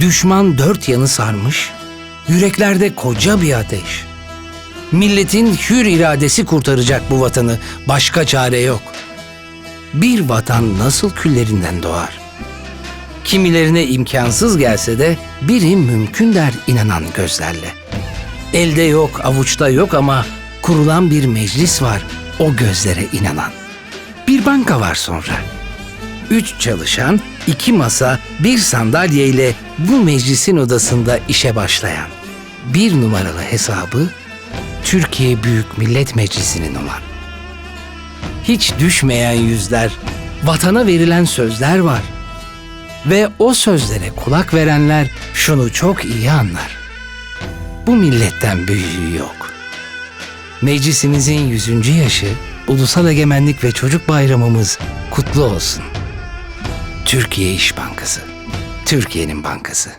Düşman dört yanı sarmış, yüreklerde koca bir ateş. Milletin hür iradesi kurtaracak bu vatanı, başka çare yok. Bir vatan nasıl küllerinden doğar? Kimilerine imkansız gelse de biri mümkün der inanan gözlerle. Elde yok, avuçta yok ama kurulan bir meclis var o gözlere inanan. Bir banka var sonra. Üç çalışan, iki masa, bir sandalye ile bu meclisin odasında işe başlayan. Bir numaralı hesabı Türkiye Büyük Millet Meclisi'nin olan. Hiç düşmeyen yüzler, vatana verilen sözler var. Ve o sözlere kulak verenler şunu çok iyi anlar. Bu milletten büyüğü yok. Meclisimizin 100. yaşı, Ulusal Egemenlik ve Çocuk Bayramımız kutlu olsun. Türkiye İş Bankası, Türkiye'nin bankası.